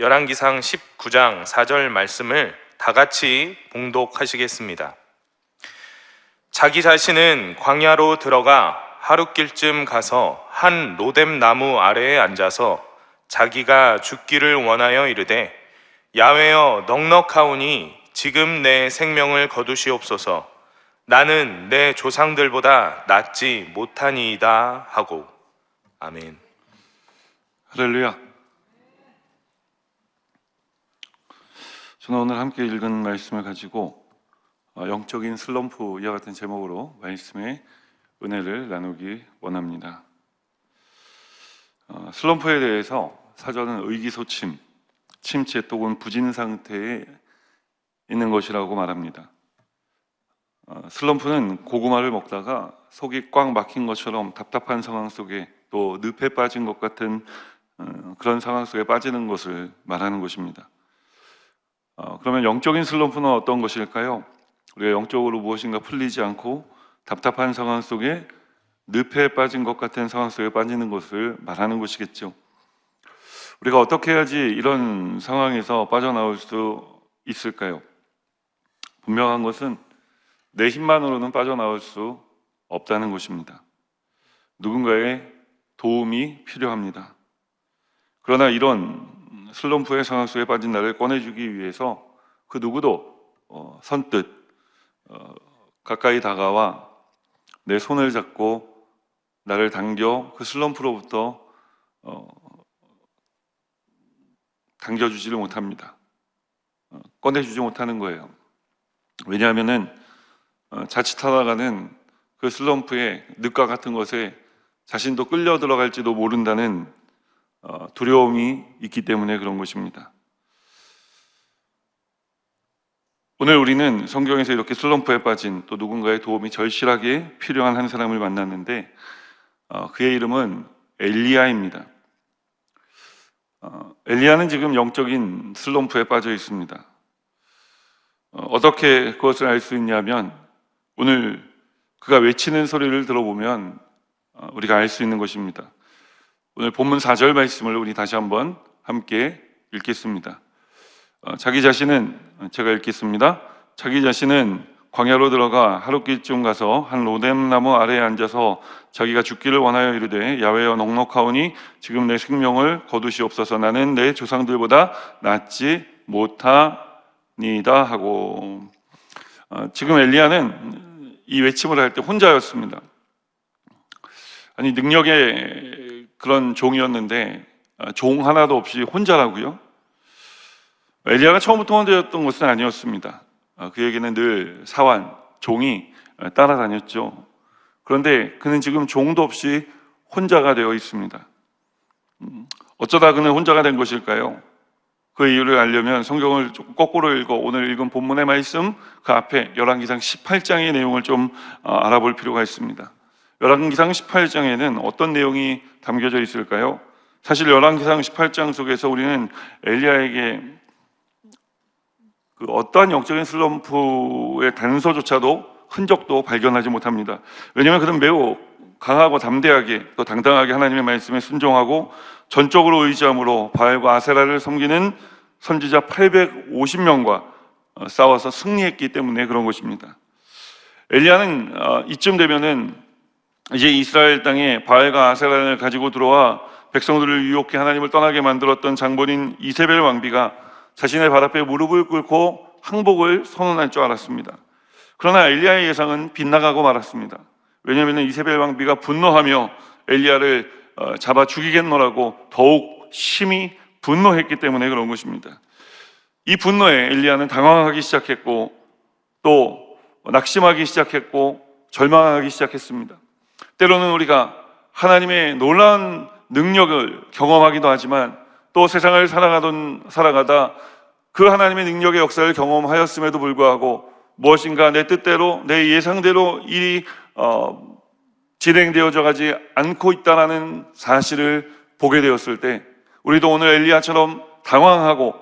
열왕기상 19장 4절 말씀을 다 같이 봉독하시겠습니다. 자기 자신은 광야로 들어가 하룻길쯤 가서 한 로뎀 나무 아래에 앉아서 자기가 죽기를 원하여 이르되 야외여 넉넉하오니 지금 내 생명을 거두시옵소서 나는 내 조상들보다 낫지 못하니이다 하고 아멘. 할렐루야. 저는 오늘 함께 읽은 말씀을 가지고 어, 영적인 슬럼프 이와 같은 제목으로 말씀의 은혜를 나누기 원합니다. 어, 슬럼프에 대해서 사전은 의기소침, 침체 또는 부진 상태에 있는 것이라고 말합니다. 어, 슬럼프는 고구마를 먹다가 속이 꽉 막힌 것처럼 답답한 상황 속에 또 늪에 빠진 것 같은 어, 그런 상황 속에 빠지는 것을 말하는 것입니다. 어, 그러면 영적인 슬럼프는 어떤 것일까요? 우리가 영적으로 무엇인가 풀리지 않고 답답한 상황 속에 늪에 빠진 것 같은 상황 속에 빠지는 것을 말하는 것이겠죠. 우리가 어떻게 해야지 이런 상황에서 빠져나올 수 있을까요? 분명한 것은 내 힘만으로는 빠져나올 수 없다는 것입니다. 누군가의 도움이 필요합니다. 그러나 이런 슬럼프의 상황 속에 빠진 나를 꺼내주기 위해서 그 누구도 어, 선뜻 어, 가까이 다가와 내 손을 잡고 나를 당겨 그 슬럼프로부터 어, 당겨주지를 못합니다. 어, 꺼내주지 못하는 거예요. 왜냐하면은 어, 자칫하다가는 그 슬럼프의 늪과 같은 것에 자신도 끌려 들어갈지도 모른다는 어, 두려움이 있기 때문에 그런 것입니다. 오늘 우리는 성경에서 이렇게 슬럼프에 빠진 또 누군가의 도움이 절실하게 필요한 한 사람을 만났는데 어, 그의 이름은 엘리야입니다. 어, 엘리야는 지금 영적인 슬럼프에 빠져 있습니다. 어, 어떻게 그것을 알 수 있냐면 오늘 그가 외치는 소리를 들어보면 어, 우리가 알 수 있는 것입니다. 오늘 본문 4절 말씀을 우리 다시 한번 함께 읽겠습니다. 어, 자기 자신은 제가 읽겠습니다. 자기 자신은 광야로 들어가 하룻길쯤 가서 한 로뎀 나무 아래에 앉아서 자기가 죽기를 원하여 이르되 야외여 넉넉하오니 지금 내 생명을 거두시옵소서 나는 내 조상들보다 낫지 못하니다 하고 어, 지금 엘리야는 이 외침을 할 때 혼자였습니다. 아니 능력의 그런 종이었는데 아, 종 하나도 없이 혼자라고요? 엘리야가 처음부터 혼자였던 것은 아니었습니다. 아, 그에게는 늘 사환, 종이 아, 따라다녔죠. 그런데 그는 지금 종도 없이 혼자가 되어 있습니다. 음, 어쩌다 그는 혼자가 된 것일까요? 그 이유를 알려면 성경을 거꾸로 읽어 오늘 읽은 본문의 말씀 그 앞에 열왕기상 18장의 내용을 좀 어, 알아볼 필요가 있습니다. 열왕기상 18장에는 어떤 내용이 담겨져 있을까요? 사실 열왕기상 18장 속에서 우리는 엘리야에게 그 어떠한 영적인 슬럼프의 단서조차도 흔적도 발견하지 못합니다. 왜냐하면 그는 매우 강하고 담대하게 또 당당하게 하나님의 말씀에 순종하고 전적으로 의지함으로 바알과 아세라를 섬기는 선지자 850명과 어, 싸워서 승리했기 때문에 그런 것입니다. 엘리야는 어, 이쯤 되면은 이제 이스라엘 땅에 바알과 아세라를 가지고 들어와 백성들을 유혹해 하나님을 떠나게 만들었던 장본인 이세벨 왕비가 자신의 발 앞에 무릎을 꿇고 항복을 선언할 줄 알았습니다. 그러나 엘리야의 예상은 빗나가고 말았습니다. 왜냐하면 이세벨 왕비가 분노하며 엘리야를 어, 잡아 죽이겠노라고 더욱 심히 분노했기 때문에 그런 것입니다. 이 분노에 엘리야는 당황하기 시작했고 또 낙심하기 시작했고 절망하기 시작했습니다. 때로는 우리가 하나님의 놀라운 능력을 경험하기도 하지만 또 세상을 살아가던 살아가다 그 하나님의 능력의 역사를 경험하였음에도 불구하고 무엇인가 내 뜻대로 내 예상대로 일이 어, 진행되어져 가지 않고 있다라는 사실을 보게 되었을 때 우리도 오늘 엘리야처럼 당황하고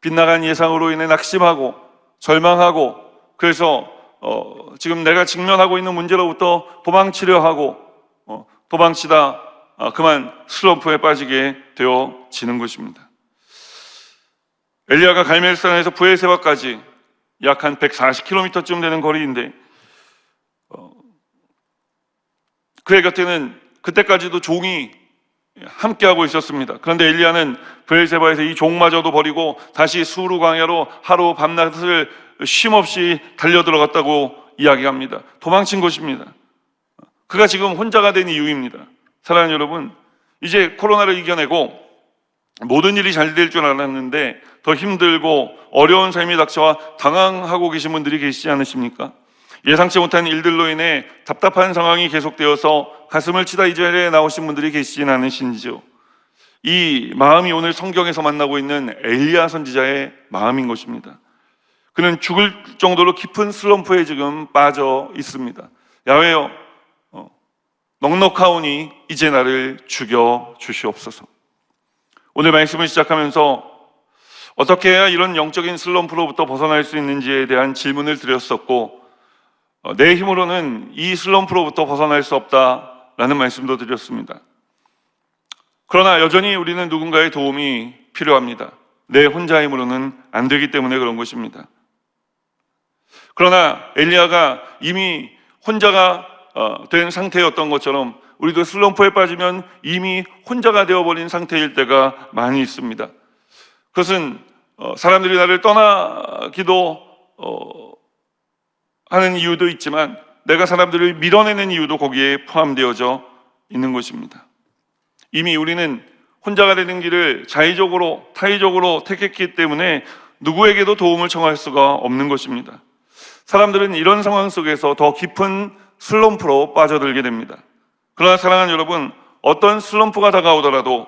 빗나간 예상으로 인해 낙심하고 절망하고 그래서 어, 지금 내가 직면하고 있는 문제로부터 도망치려 하고 어, 도망치다 어, 그만 슬럼프에 빠지게 되어지는 것입니다. 엘리야가 갈멜산에서 부에세바까지 약 한 140km쯤 되는 거리인데 어, 그의 곁에는 그때까지도 종이 함께하고 있었습니다. 그런데 엘리야는 부엘세바에서 이 종마저도 버리고 다시 수루 광야로 하루 밤낮을 쉼없이 달려 들어갔다고 이야기합니다. 도망친 것입니다. 그가 지금 혼자가 된 이유입니다. 사랑하는 여러분, 이제 코로나를 이겨내고 모든 일이 잘 될 줄 알았는데 더 힘들고 어려운 삶이 닥쳐와 당황하고 계신 분들이 계시지 않으십니까? 예상치 못한 일들로 인해 답답한 상황이 계속되어서 가슴을 치다 이 자리에 나오신 분들이 계시진 않으신지요? 이 마음이 오늘 성경에서 만나고 있는 엘리야 선지자의 마음인 것입니다. 그는 죽을 정도로 깊은 슬럼프에 지금 빠져 있습니다. 야외여, 어, 넉넉하오니 이제 나를 죽여 주시옵소서. 오늘 말씀을 시작하면서 어떻게 해야 이런 영적인 슬럼프로부터 벗어날 수 있는지에 대한 질문을 드렸었고, 어, 내 힘으로는 이 슬럼프로부터 벗어날 수 없다라는 말씀도 드렸습니다. 그러나 여전히 우리는 누군가의 도움이 필요합니다. 내 혼자 힘으로는 안 되기 때문에 그런 것입니다. 그러나 엘리야가 이미 혼자가 어, 된 상태였던 것처럼 우리도 슬럼프에 빠지면 이미 혼자가 되어버린 상태일 때가 많이 있습니다. 그것은 어, 사람들이 나를 떠나기도 어, 하는 이유도 있지만 내가 사람들을 밀어내는 이유도 거기에 포함되어져 있는 것입니다. 이미 우리는 혼자가 되는 길을 자의적으로 타의적으로 택했기 때문에 누구에게도 도움을 청할 수가 없는 것입니다. 사람들은 이런 상황 속에서 더 깊은 슬럼프로 빠져들게 됩니다. 그러나 사랑하는 여러분, 어떤 슬럼프가 다가오더라도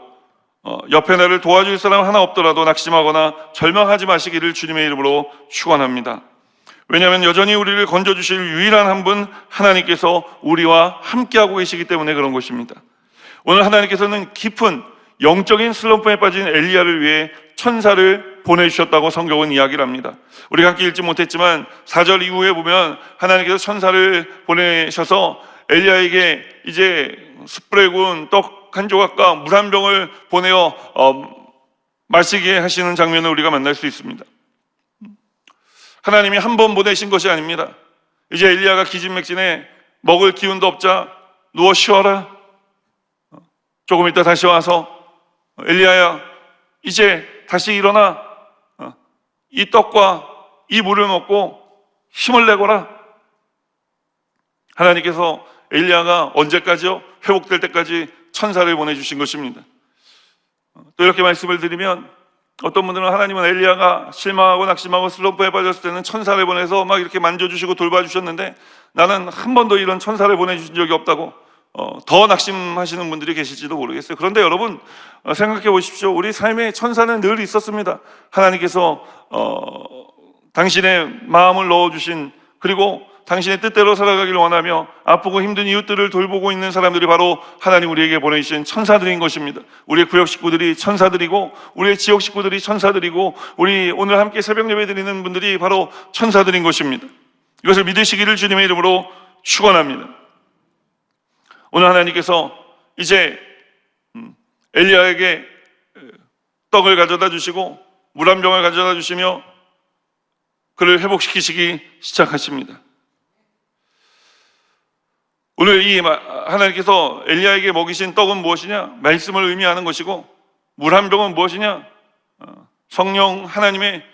어, 옆에 나를 도와줄 사람 하나 없더라도 낙심하거나 절망하지 마시기를 주님의 이름으로 축원합니다. 왜냐하면 여전히 우리를 건져주실 유일한 한 분 하나님께서 우리와 함께하고 계시기 때문에 그런 것입니다. 오늘 하나님께서는 깊은 영적인 슬럼프에 빠진 엘리야를 위해 천사를 보내주셨다고 성경은 이야기를 합니다. 우리가 함께 읽지 못했지만 4절 이후에 보면 하나님께서 천사를 보내셔서 엘리야에게 이제 숯불에 구운 떡 한 조각과 물 한 병을 보내어 어, 마시게 하시는 장면을 우리가 만날 수 있습니다. 하나님이 한 번 보내신 것이 아닙니다. 이제 엘리야가 기진맥진에 먹을 기운도 없자 누워 쉬어라. 조금 있다 다시 와서 엘리야야 이제 다시 일어나 어, 이 떡과 이 물을 먹고 힘을 내거라. 하나님께서 엘리야가 언제까지요? 회복될 때까지 천사를 보내주신 것입니다. 어, 또 이렇게 말씀을 드리면 어떤 분들은 하나님은 엘리야가 실망하고 낙심하고 슬럼프에 빠졌을 때는 천사를 보내서 막 이렇게 만져주시고 돌봐주셨는데 나는 한 번도 이런 천사를 보내주신 적이 없다고 어, 더 낙심하시는 분들이 계실지도 모르겠어요. 그런데 여러분 어, 생각해 보십시오. 우리 삶에 천사는 늘 있었습니다. 하나님께서 어, 당신의 마음을 넣어주신 그리고 당신의 뜻대로 살아가기를 원하며 아프고 힘든 이웃들을 돌보고 있는 사람들이 바로 하나님 우리에게 보내주신 천사들인 것입니다. 우리의 구역 식구들이 천사들이고 우리의 지역 식구들이 천사들이고 우리 오늘 함께 새벽 예배 드리는 분들이 바로 천사들인 것입니다. 이것을 믿으시기를 주님의 이름으로 축원합니다. 오늘 하나님께서 이제 음, 엘리야에게 떡을 가져다 주시고 물 한 병을 가져다 주시며 그를 회복시키시기 시작하십니다. 오늘 이 하나님께서 엘리야에게 먹이신 떡은 무엇이냐? 말씀을 의미하는 것이고 물 한 병은 무엇이냐? 어, 성령 하나님의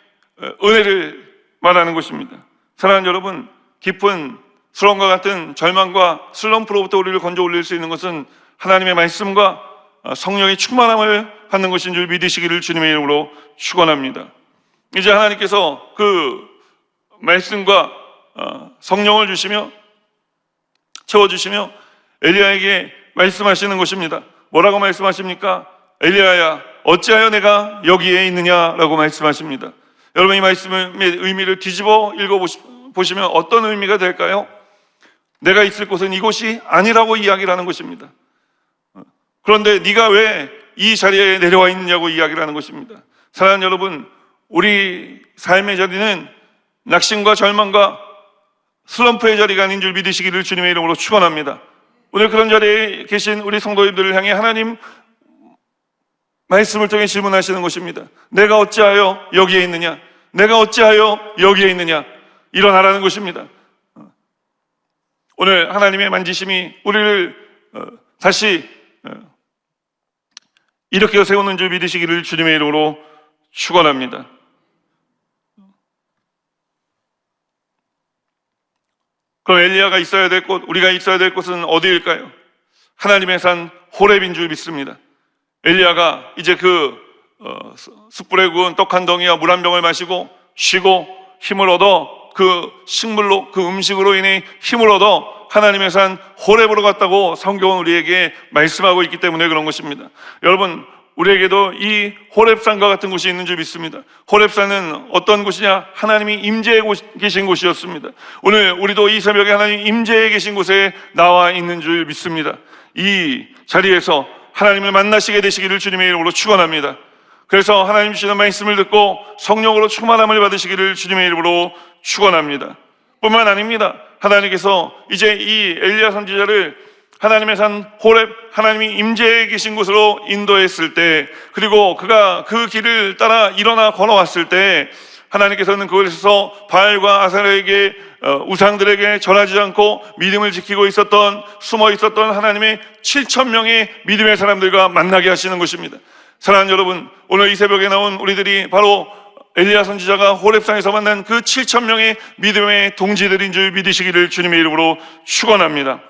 은혜를 말하는 것입니다. 사랑하는 여러분, 깊은 수렁과 같은 절망과 슬럼프로부터 우리를 건져 올릴 수 있는 것은 하나님의 말씀과 어, 성령의 충만함을 받는 것인 줄 믿으시기를 주님의 이름으로 축원합니다. 이제 하나님께서 그 말씀과 어, 성령을 주시며 채워 주시며 엘리야에게 말씀하시는 것입니다. 뭐라고 말씀하십니까? 엘리야야 어찌하여 내가 여기에 있느냐라고 말씀하십니다. 여러분 이 말씀의 의미를 뒤집어 읽어 보시면 어떤 의미가 될까요? 내가 있을 곳은 이곳이 아니라고 이야기를 하는 것입니다. 그런데 네가 왜 이 자리에 내려와 있느냐고 이야기를 하는 것입니다. 사랑하는 여러분, 우리 삶의 자리는 낙심과 절망과 슬럼프의 자리가 아닌 줄 믿으시기를 주님의 이름으로 축원합니다. 오늘 그런 자리에 계신 우리 성도님들을 향해 하나님 말씀을 통해 질문하시는 것입니다. 내가 어찌하여 여기에 있느냐? 내가 어찌하여 여기에 있느냐? 일어나라는 것입니다. 오늘 하나님의 만지심이 우리를 어, 다시 어, 일으켜 세우는 줄 믿으시기를 주님의 이름으로 축원합니다. 그럼 엘리야가 있어야 될 곳, 우리가 있어야 될 곳은 어디일까요? 하나님의 산 호렙인 줄 믿습니다. 엘리야가 이제 그 어, 숯불에 구운 떡 한 덩이와 물 한 병을 마시고 쉬고 힘을 얻어 그 식물로 그 음식으로 인해 힘을 얻어 하나님의 산 호렙으로 갔다고 성경은 우리에게 말씀하고 있기 때문에 그런 것입니다. 여러분 우리에게도 이 호렙산과 같은 곳이 있는 줄 믿습니다. 호렙산은 어떤 곳이냐? 하나님이 임재해 계신 곳이었습니다. 오늘 우리도 이 새벽에 하나님 임재해 계신 곳에 나와 있는 줄 믿습니다. 이 자리에서 하나님을 만나시게 되시기를 주님의 이름으로 축원합니다. 그래서 하나님 주시는 말씀을 듣고 성령으로 충만함을 받으시기를 주님의 이름으로 축원합니다. 뿐만 아닙니다. 하나님께서 이제 이 엘리야 선지자를 하나님의 산 호렙 하나님이 임재해 계신 곳으로 인도했을 때 그리고 그가 그 길을 따라 일어나 걸어왔을 때 하나님께서는 그곳에서 바알과 아사르에게 어, 우상들에게 전하지 않고 믿음을 지키고 있었던 숨어 있었던 하나님의 7천 명의 믿음의 사람들과 만나게 하시는 것입니다. 사랑하는 여러분, 오늘 이 새벽에 나온 우리들이 바로 엘리야 선지자가 호렙산에서 만난 그 7천 명의 믿음의 동지들인 줄 믿으시기를 주님의 이름으로 축원합니다.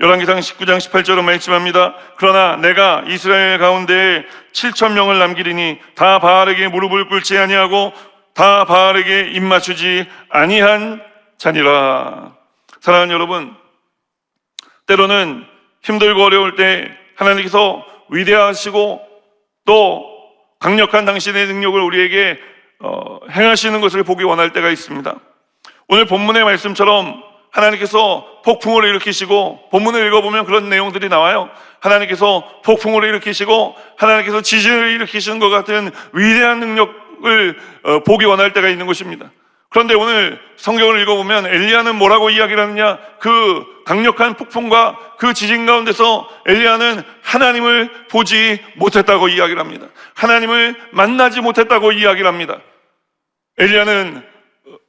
열왕기상 19장 18절은 말씀합니다. 그러나 내가 이스라엘 가운데 7천 명을 남기리니 다 바알에게 무릎을 꿇지 아니하고 다 바알에게 입 맞추지 아니한 자니라. 사랑하는 여러분, 때로는 힘들고 어려울 때 하나님께서 위대하시고 또 강력한 당신의 능력을 우리에게 어, 행하시는 것을 보기 원할 때가 있습니다. 오늘 본문의 말씀처럼 하나님께서 폭풍을 일으키시고 본문을 읽어보면 그런 내용들이 나와요. 하나님께서 폭풍을 일으키시고 하나님께서 지진을 일으키시는 것 같은 위대한 능력을 어, 보기 원할 때가 있는 것입니다. 그런데 오늘 성경을 읽어보면 엘리야는 뭐라고 이야기를 하느냐? 그 강력한 폭풍과 그 지진 가운데서 엘리야는 하나님을 보지 못했다고 이야기를 합니다. 하나님을 만나지 못했다고 이야기를 합니다. 엘리야는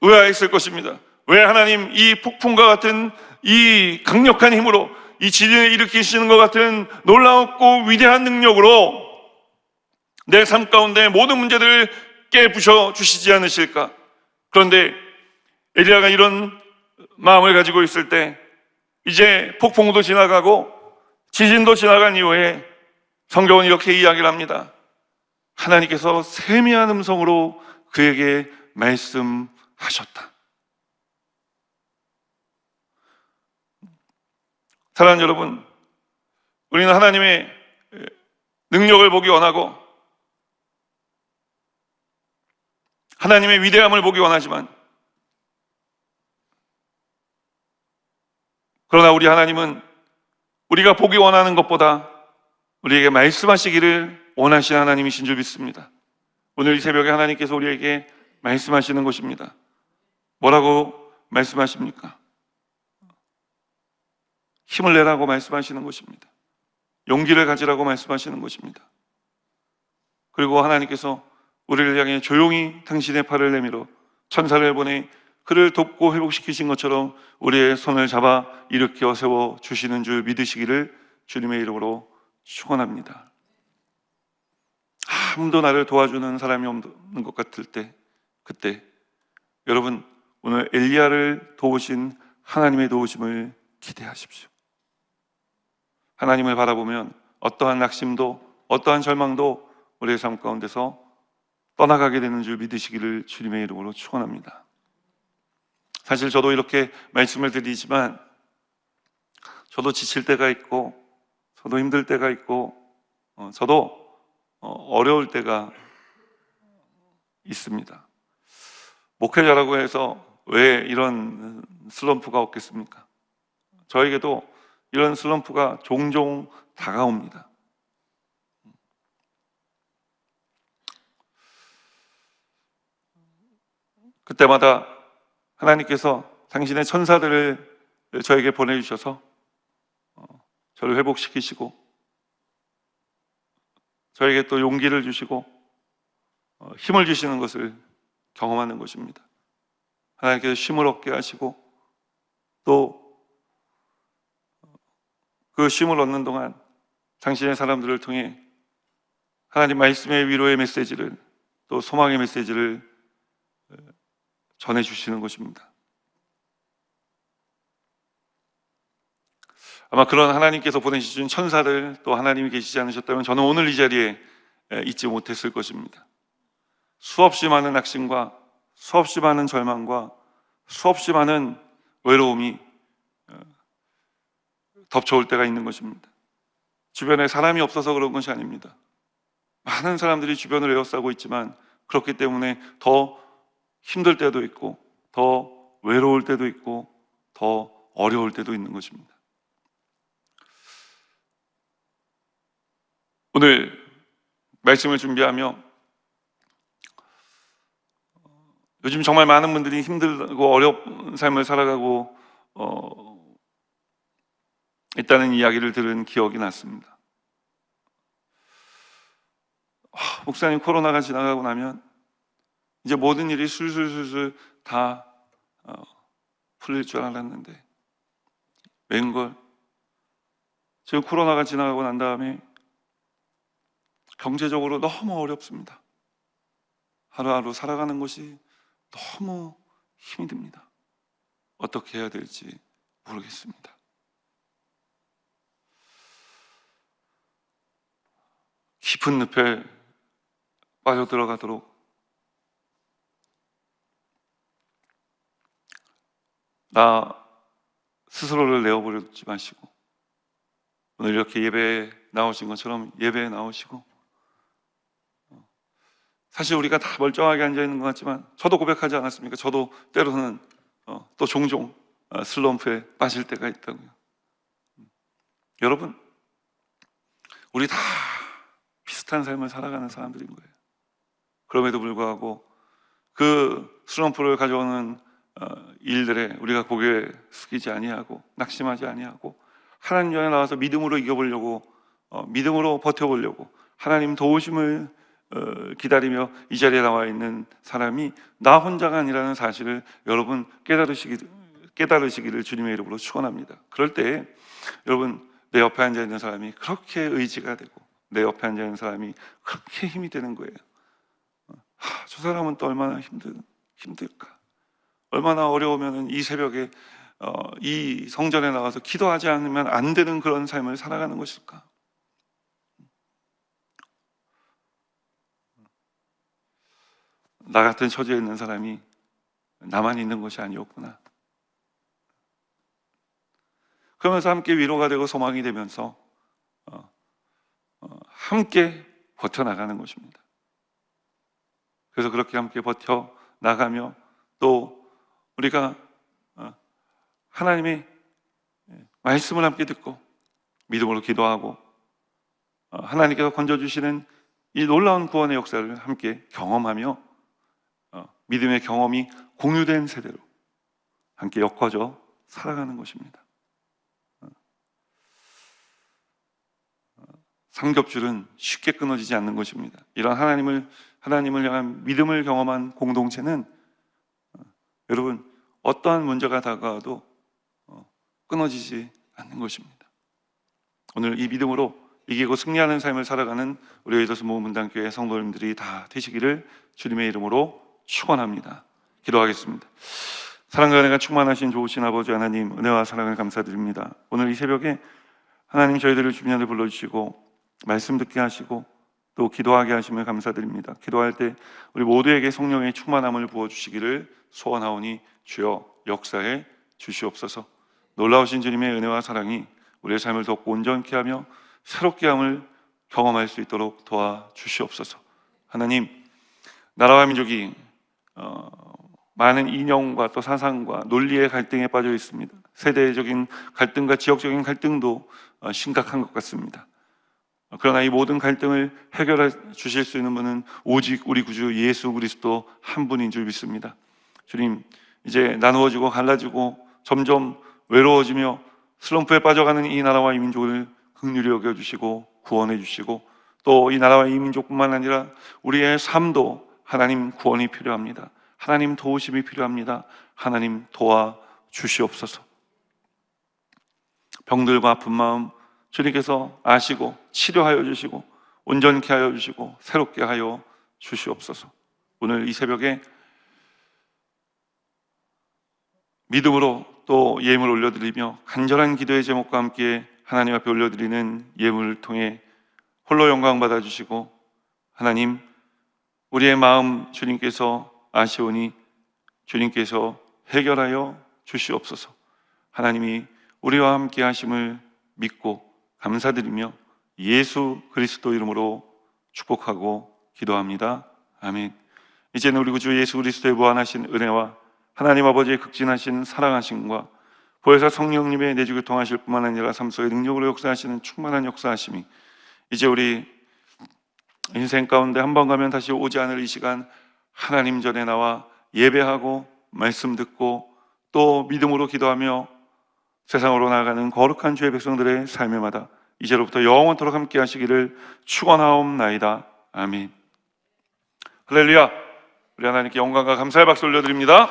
의아했을 것입니다. 왜 하나님 이 폭풍과 같은 이 강력한 힘으로 이 지진을 일으키시는 것 같은 놀라웠고 위대한 능력으로 내 삶 가운데 모든 문제들을 깨부셔 주시지 않으실까? 그런데 엘리야가 이런 마음을 가지고 있을 때 이제 폭풍도 지나가고 지진도 지나간 이후에 성경은 이렇게 이야기를 합니다. 하나님께서 세미한 음성으로 그에게 말씀하셨다. 사랑하는 여러분, 우리는 하나님의 능력을 보기 원하고 하나님의 위대함을 보기 원하지만 그러나 우리 하나님은 우리가 보기 원하는 것보다 우리에게 말씀하시기를 원하시는 하나님이신 줄 믿습니다. 오늘 이 새벽에 하나님께서 우리에게 말씀하시는 것입니다. 뭐라고 말씀하십니까? 힘을 내라고 말씀하시는 것입니다. 용기를 가지라고 말씀하시는 것입니다. 그리고 하나님께서 우리를 향해 조용히 당신의 팔을 내밀어 천사를 보내 그를 돕고 회복시키신 것처럼 우리의 손을 잡아 일으켜 세워 주시는 줄 믿으시기를 주님의 이름으로 축원합니다. 아무도 나를 도와주는 사람이 없는 것 같을 때 그때 여러분 오늘 엘리야를 도우신 하나님의 도우심을 기대하십시오. 하나님을 바라보면 어떠한 낙심도 어떠한 절망도 우리의 삶 가운데서 떠나가게 되는 줄 믿으시기를 주님의 이름으로 축원합니다. 사실 저도 이렇게 말씀을 드리지만 저도 지칠 때가 있고 저도 힘들 때가 있고 어, 저도 어, 어려울 때가 있습니다. 목회자라고 해서 왜 이런 슬럼프가 없겠습니까? 저에게도 이런 슬럼프가 종종 다가옵니다. 그때마다 하나님께서 당신의 천사들을 저에게 보내주셔서 어, 저를 회복시키시고 저에게 또 용기를 주시고 어, 힘을 주시는 것을 경험하는 것입니다. 하나님께서 힘을 얻게 하시고 또그 쉼을 얻는 동안 당신의 사람들을 통해 하나님 말씀의 위로의 메시지를 또 소망의 메시지를 어, 전해 주시는 것입니다. 아마 그런 하나님께서 보내주신 천사를 또 하나님이 계시지 않으셨다면 저는 오늘 이 자리에 에, 있지 못했을 것입니다. 수없이 많은 낙심과 수없이 많은 절망과 수없이 많은 외로움이 어, 덮쳐올 때가 있는 것입니다. 주변에 사람이 없어서 그런 것이 아닙니다. 많은 사람들이 주변을 에워싸고 있지만 그렇기 때문에 더 힘들 때도 있고 더 외로울 때도 있고 더 어려울 때도 있는 것입니다. 오늘 말씀을 준비하며 요즘 정말 많은 분들이 힘들고 어려운 삶을 살아가고 어, 있다는 이야기를 들은 기억이 났습니다. 아, 목사님 코로나가 지나가고 나면 이제 모든 일이 술술술술 다 어, 풀릴 줄 알았는데 웬걸 지금 코로나가 지나가고 난 다음에 경제적으로 너무 어렵습니다. 하루하루 살아가는 것이 너무 힘이 듭니다. 어떻게 해야 될지 모르겠습니다. 깊은 늪에 빠져 들어가도록 나 스스로를 내어버리지 마시고 오늘 이렇게 예배에 나오신 것처럼 예배에 나오시고 사실 우리가 다 멀쩡하게 앉아 있는 것 같지만 저도 고백하지 않았습니까? 저도 때로는 어, 또 종종 어, 슬럼프에 빠질 때가 있다고요. 음. 여러분, 우리 다 비슷한 삶을 살아가는 사람들인 거예요. 그럼에도 불구하고 그 슬럼프를 가져오는 어, 일들에 우리가 고개 숙이지 아니하고 낙심하지 아니하고 하나님 전에 나와서 믿음으로 이겨보려고 어, 믿음으로 버텨보려고 하나님 도우심을 어, 기다리며 이 자리에 나와 있는 사람이 나 혼자가 아니라는 사실을 여러분 깨달으시기, 깨달으시기를 주님의 이름으로 축원합니다. 그럴 때 여러분 내 옆에 앉아 있는 사람이 그렇게 의지가 되고 내 옆에 앉아 있는 사람이 그렇게 힘이 되는 거예요. 하, 저 사람은 또 얼마나 힘들 힘들까? 얼마나 어려우면은 이 새벽에 어, 이 성전에 나와서 기도하지 않으면 안 되는 그런 삶을 살아가는 것일까? 나 같은 처지에 있는 사람이 나만 있는 것이 아니었구나. 그러면서 함께 위로가 되고 소망이 되면서 어, 어, 함께 버텨 나가는 것입니다. 그래서 그렇게 함께 버텨 나가며 또 우리가 어, 하나님의 말씀을 함께 듣고 믿음으로 기도하고 어, 하나님께서 건져 주시는 이 놀라운 구원의 역사를 함께 경험하며 어, 믿음의 경험이 공유된 세대로 함께 엮어져 살아가는 것입니다. 삼겹줄은 쉽게 끊어지지 않는 것입니다. 이런 하나님을 하나님을 향한 믿음을 경험한 공동체는 어, 여러분 어떠한 문제가 다가와도 어, 끊어지지 않는 것입니다. 오늘 이 믿음으로 이기고 승리하는 삶을 살아가는 우리 에이더스 모문단교회 성도님들이 다 되시기를 주님의 이름으로 축원합니다. 기도하겠습니다. 사랑과 은혜가 충만하신 좋으신 아버지 하나님 은혜와 사랑을 감사드립니다. 오늘 이 새벽에 하나님 저희들을 주변에 불러주시고 말씀 듣게 하시고 또 기도하게 하심을 감사드립니다. 기도할 때 우리 모두에게 성령의 충만함을 부어 주시기를 소원하오니 주여 역사에 주시옵소서. 놀라우신 주님의 은혜와 사랑이 우리의 삶을 더 온전케 하며 새롭게 함을 경험할 수 있도록 도와 주시옵소서. 하나님 나라와 민족이 어, 많은 이념과 또 사상과 논리의 갈등에 빠져 있습니다. 세대적인 갈등과 지역적인 갈등도 어, 심각한 것 같습니다. 그러나 이 모든 갈등을 해결해 주실 수 있는 분은 오직 우리 구주 예수 그리스도 한 분인 줄 믿습니다. 주님, 이제 나누어지고 갈라지고 점점 외로워지며 슬럼프에 빠져가는 이 나라와 이 민족을 긍휼히 여겨 주시고 구원해 주시고 또 이 나라와 이 민족뿐만 아니라 우리의 삶도 하나님 구원이 필요합니다. 하나님 도우심이 필요합니다. 하나님 도와 주시옵소서. 병들과 아픈 마음 주님께서 아시고 치료하여 주시고 온전케 하여 주시고 새롭게 하여 주시옵소서. 오늘 이 새벽에 믿음으로 또 예물 올려드리며 간절한 기도의 제목과 함께 하나님 앞에 올려드리는 예물을 통해 홀로 영광 받아주시고 하나님 우리의 마음 주님께서 아시오니 주님께서 해결하여 주시옵소서 하나님이 우리와 함께 하심을 믿고 감사드리며 예수 그리스도 이름으로 축복하고 기도합니다. 아멘. 이제는 우리 구주 예수 그리스도의 무한하신 은혜와 하나님 아버지의 극진하신 사랑하심과 보혜사 성령님의 내주교 통하실 뿐만 아니라 삶 속에 능력으로 역사하시는 충만한 역사하심이 이제 우리 인생 가운데 한 번 가면 다시 오지 않을 이 시간 하나님 전에 나와 예배하고 말씀 듣고 또 믿음으로 기도하며 세상으로 나아가는 거룩한 주의 백성들의 삶에마다 이제로부터 영원토록 함께 하시기를 축원하옵나이다. 아멘. 할렐루야. 우리 하나님께 영광과 감사의 박수 올려드립니다.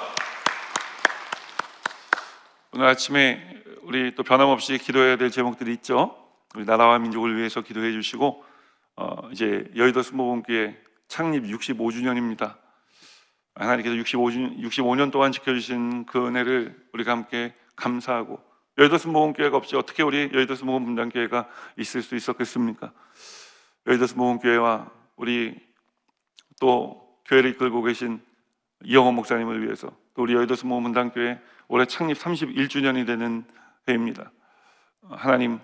오늘 아침에 우리 또 변함없이 기도해야 될 제목들이 있죠. 우리 나라와 민족을 위해서 기도해 주시고 어, 이제 여의도 수목원교회 창립 65주년입니다. 하나님께서 65주, 65년 동안 지켜주신 그 은혜를 우리가 함께 감사하고 여의도 수목원교회가 없이 어떻게 우리 여의도 수목원 분당교회가 있을 수 있었겠습니까? 여의도 수목원교회와 우리 또 교회를 이끌고 계신 이영원 목사님을 위해서 또 우리 여의도 수목원 분당교회 올해 창립 31주년이 되는 해입니다. 하나님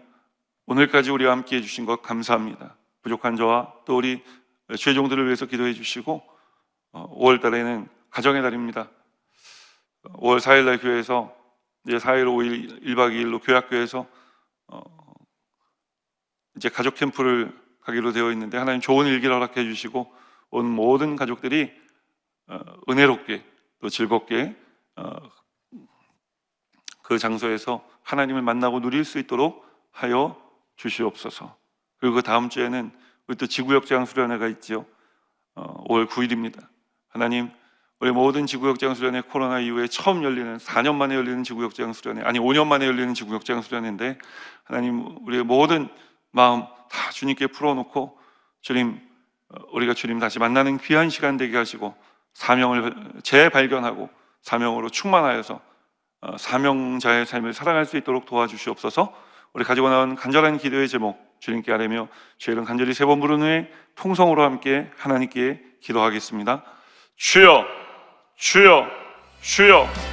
오늘까지 우리와 함께 해주신 것 감사합니다. 부족한 저와 또 우리 죄종들을 위해서 기도해 주시고 5월 달에는 가정의 달입니다. 5월 4일 날 교회에서 이제 4일 5일 1박 2일로 교학교에서 어, 이제 가족 캠프를 가기로 되어 있는데 하나님 좋은 일기를 허락해 주시고 온 모든 가족들이 어, 은혜롭게 또 즐겁게 어, 그 장소에서 하나님을 만나고 누릴 수 있도록 하여 주시옵소서. 그리고 그 다음 주에는 우리 또 지구역장 수련회가 있지요. 어, 5월 9일입니다. 하나님, 우리 모든 지구역장 수련회 코로나 이후에 처음 열리는 4년 만에 열리는 지구역장 수련회, 아니 5년 만에 열리는 지구역장 수련회인데 하나님, 우리의 모든 마음 다 주님께 풀어놓고 주님, 어, 우리가 주님 다시 만나는 귀한 시간 되게 하시고 사명을 재발견하고 사명으로 충만하여서 어, 사명자의 삶을 살아갈 수 있도록 도와주시옵소서. 우리 가지고 나온 간절한 기도의 제목 주님께 아뢰며 죄를 간절히 세 번 부른 후에 통성으로 함께 하나님께 기도하겠습니다. 주여, 주여, 주여.